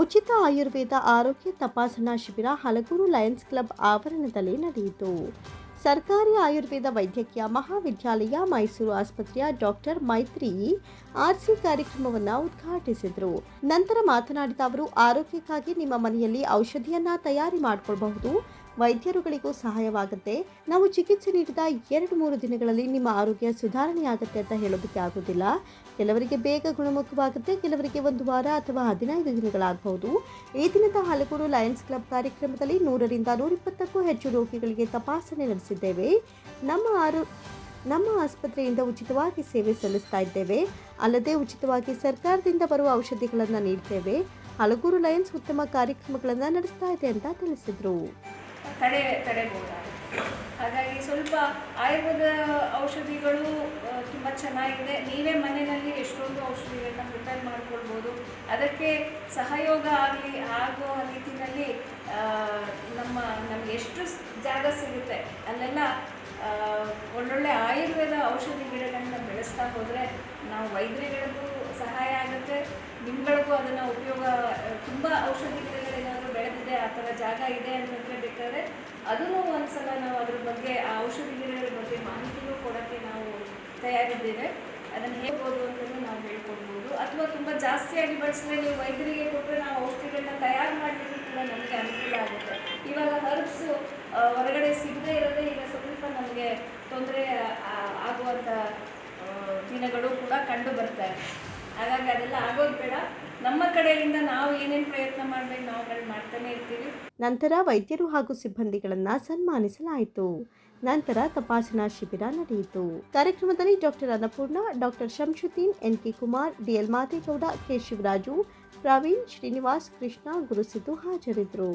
ಉಚಿತ ಆಯುರ್ವೇದ ಆರೋಗ್ಯ ತಪಾಸಣಾ ಶಿಬಿರ ಹಲಗೂರು ಲಯನ್ಸ್ ಕ್ಲಬ್ ಆವರಣದಲ್ಲಿ ನಡೆಯಿತು. ಸರ್ಕಾರಿ ಆಯುರ್ವೇದ ವೈದ್ಯಕೀಯ ಮಹಾವಿದ್ಯಾಲಯ ಮೈಸೂರು ಆಸ್ಪತ್ರೆಯ ಡಾಕ್ಟರ್ ಮೈತ್ರಿ ಆರ್ಸಿ ಕಾರ್ಯಕ್ರಮವನ್ನು ಉದ್ಘಾಟಿಸಿದರು. ನಂತರ ಮಾತನಾಡಿದ ಅವರು, ಆರೋಗ್ಯಕ್ಕಾಗಿ ನಿಮ್ಮ ಮನೆಯಲ್ಲಿ ಔಷಧಿಯನ್ನ ತಯಾರಿ ಮಾಡಿಕೊಳ್ಳಬಹುದು ವೈದ್ಯರುಗಳಿಗೂ ಸಹಾಯವಾಗುತ್ತೆ ನಾವು ಚಿಕಿತ್ಸೆ ನೀಡಿದ ಎರಡು ಮೂರು ದಿನಗಳಲ್ಲಿ ನಿಮ್ಮ ಆರೋಗ್ಯ ಸುಧಾರಣೆಯಾಗುತ್ತೆ ಅಂತ ಹೇಳೋದಕ್ಕೆ ಆಗೋದಿಲ್ಲ. ಕೆಲವರಿಗೆ ಬೇಗ ಗುಣಮುಖವಾಗುತ್ತೆ, ಕೆಲವರಿಗೆ ಒಂದು ವಾರ ಅಥವಾ ಹದಿನೈದು ದಿನಗಳಾಗಬಹುದು. ಈ ದಿನದ ಹಲಗೂರು ಲಯನ್ಸ್ ಕ್ಲಬ್ ಕಾರ್ಯಕ್ರಮದಲ್ಲಿ ನೂರರಿಂದ ನೂರಿಪ್ಪತ್ತಕ್ಕೂ ಹೆಚ್ಚು ರೋಗಿಗಳಿಗೆ ತಪಾಸಣೆ ನಡೆಸಿದ್ದೇವೆ. ನಮ್ಮ ಆರೋ, ನಮ್ಮ ಆಸ್ಪತ್ರೆಯಿಂದ ಉಚಿತವಾಗಿ ಸೇವೆ ಸಲ್ಲಿಸ್ತಾ ಇದ್ದೇವೆ. ಅಲ್ಲದೆ ಉಚಿತವಾಗಿ ಸರ್ಕಾರದಿಂದ ಬರುವ ಔಷಧಿಗಳನ್ನು ನೀಡ್ತೇವೆ. ಹಲಗೂರು ಲಯನ್ಸ್ ಉತ್ತಮ ಕಾರ್ಯಕ್ರಮಗಳನ್ನು ನಡೆಸ್ತಾ ಇದೆ ಅಂತ ತಿಳಿಸಿದರು. ತಡೆ ತಡೆಬಹುದಾಗುತ್ತೆ ಹಾಗಾಗಿ ಸ್ವಲ್ಪ ಆಯುರ್ವೇದ ಔಷಧಿಗಳು ತುಂಬ ಚೆನ್ನಾಗಿದೆ. ನೀವೇ ಮನೆಯಲ್ಲಿ ಎಷ್ಟೊಂದು ಔಷಧಿಗಳನ್ನ ಪ್ರಿಪೇರ್ ಮಾಡ್ಕೊಳ್ಬೋದು. ಅದಕ್ಕೆ ಸಹಯೋಗ ಆಗಲಿ, ಆಗೋ ರೀತಿಯಲ್ಲಿ ನಮ್ಮ, ನಮ್ಗೆ ಎಷ್ಟು ಜಾಗ ಸಿಗುತ್ತೆ, ಅಲ್ಲೆಲ್ಲ ಒಳ್ಳೊಳ್ಳೆ ಆಯುರ್ವೇದ ಔಷಧಿ ಗಿಡಗಳನ್ನ ಬೆಳೆಸ್ತಾ ಹೋದರೆ ನಾವು ವೈದ್ಯರುಗಳಿಗೂ ಸಹಾಯ ಆಗುತ್ತೆ ನಿಮ್ಗಳಿಗೂ ಅದನ್ನು ಉಪಯೋಗ ತುಂಬ ಔಷಧಿ ಗಿಡಗಳೇನಾದರೂ ಬೆಳೆದಿದೆ ಆ ಥರ ಜಾಗ ಇದೆ ಅಂತಂದರೆ ಬೇಕಾದ್ರೆ ಅದನ್ನು ಒಂದ್ಸಲ ನಾವು ಅದ್ರ ಬಗ್ಗೆ, ಆ ಔಷಧಿ ಗಿಡಗಳ ಬಗ್ಗೆ ಮಾಹಿತಿನೂ ಕೊಡೋಕ್ಕೆ ನಾವು ತಯಾರಿದ್ದೇವೆ. ಅದನ್ನು ಹೇಳ್ಬೋದು ಅಂತಲೂ ನಾವು ಹೇಳ್ಕೊಡ್ಬೋದು. ಅಥವಾ ತುಂಬ ಜಾಸ್ತಿಯಾಗಿ ಬಳಸಿದ್ರೆ ನೀವು ವೈದ್ಯರಿಗೆ ಕೊಟ್ಟರೆ ನಾವು ಔಷಧಿಗಳನ್ನ ತಯಾರು ಮಾಡಲಿಕ್ಕೆ ಕೂಡ ನಮಗೆ ಅನುಕೂಲ ಆಗುತ್ತೆ. ಇವಾಗ ಹರ್ಬ್ಸು ಹೊರಗಡೆ ಸಿಗದೇ ಇರೋದೇ ಈಗ ಸ್ವಲ್ಪ ನಮಗೆ ತೊಂದರೆ ಆಗುವಂಥ ದಿನಗಳು ಕೂಡ ಕಂಡು ಬರ್ತಾ ಇದೆ. ಹಾಗಾಗಿ ಅದೆಲ್ಲ ಆಗೋದು ಬೇಡ. ಕಡೆಯಿಂದ ನಾವು ಏನೇನು ಪ್ರಯತ್ನ ಮಾಡಬೇಕು ನಾವುಗಳು ಮಾಡ್ತಾನೆ ಇರ್ತೀವಿ. ನಂತರ ವೈದ್ಯರು ಹಾಗೂ ಸಿಬ್ಬಂದಿಗಳನ್ನು ಸನ್ಮಾನಿಸಲಾಯಿತು. ನಂತರ ತಪಾಸಣಾ ಶಿಬಿರ ನಡೆಯಿತು. ಕಾರ್ಯಕ್ರಮದಲ್ಲಿ doctor Annapurna, doctor Shamshuddin N K Kumar DL Mategowda K Shivaraju, Praveen Srinivas Krishna Gurusiddu ಹಾಜರಿದ್ದರು.